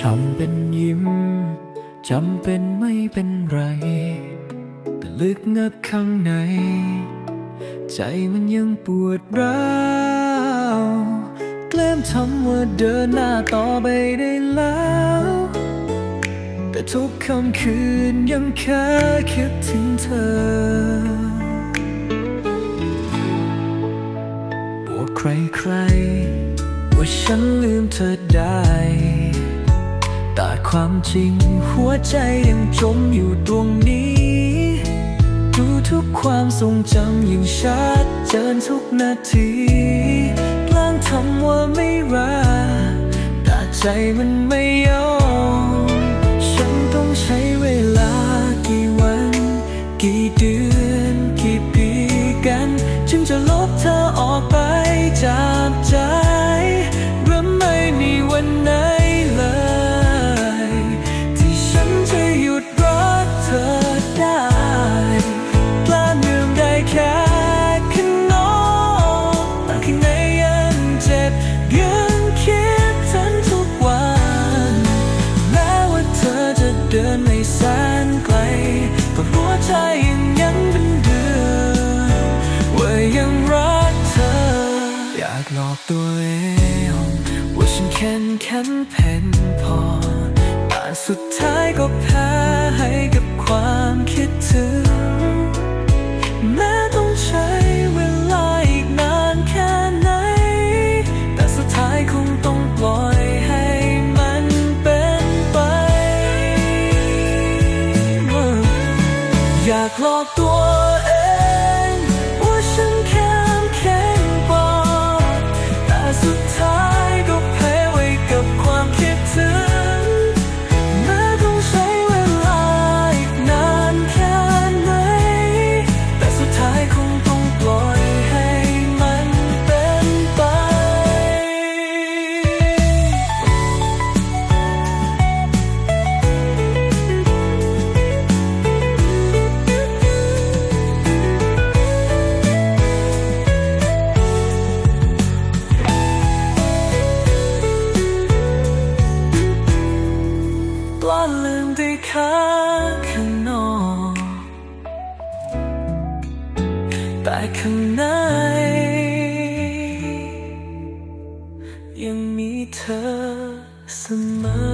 จำเป็นยิ้ม จำเป็นไม่เป็นไร แต่ลึกนักข้างใน ใจมันยังปวดร้าวแกล้มทำว่าเดินหน้าต่อไปได้แล้ว แต่ทุกค่ำคืนยังแค่คิดถึงเธอ บอกใครๆ ว่าฉันลืมเธอได้ แต่ความจริงหัวใจยังจมอยู่ตรงนี้ ดูทุกความทรงจำยังชัดเจนทุกนาทีกลางทำว่าไม่รักแต่ใจมันไม่ยอมฉันต้องใช้เวลากี่วัน กี่เดือน อกหลอกตัวเองว่าฉันแข็งแข็งเพ่นพอแต่สุดท้ายก็แพ้ like a night 也迷特什么